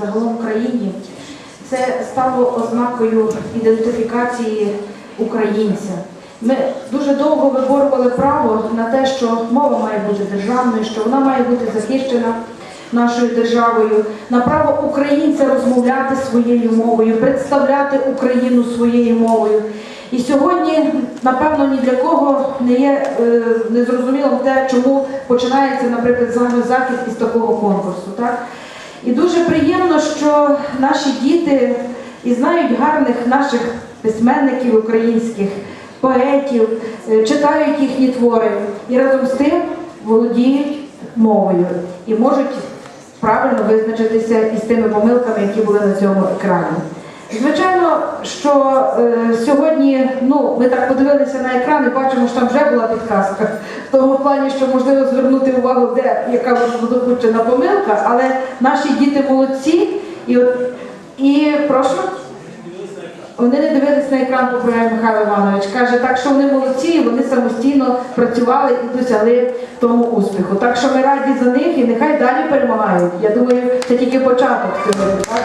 загалом в країні, це стало ознакою ідентифікації українця. Ми дуже довго виборювали право на те, що мова має бути державною, що вона має бути захищена нашою державою, на право українця розмовляти своєю мовою, представляти Україну своєю мовою. І сьогодні, напевно, ні для кого не є е, незрозумілим те, чому починається, наприклад, саме захід із такого конкурсу. Так? І дуже приємно, що наші діти і знають гарних наших письменників українських, поетів, е, читають їхні твори і разом з тим володіють мовою і можуть правильно визначитися із тими помилками, які були на цьому екрані. Звичайно, що е, сьогодні ну, ми так подивилися на екран і бачимо, що там вже була підказка. В тому плані, що можливо звернути увагу, де яка допущена помилка, але наші діти молодці і, і прошу. Вони не дивились на екран, поправляє Михайло Іванович. Каже, так що вони молодці, і вони самостійно працювали і досягли тому успіху. Так що ми раді за них і нехай далі перемагають. Я думаю, це тільки початок. Так?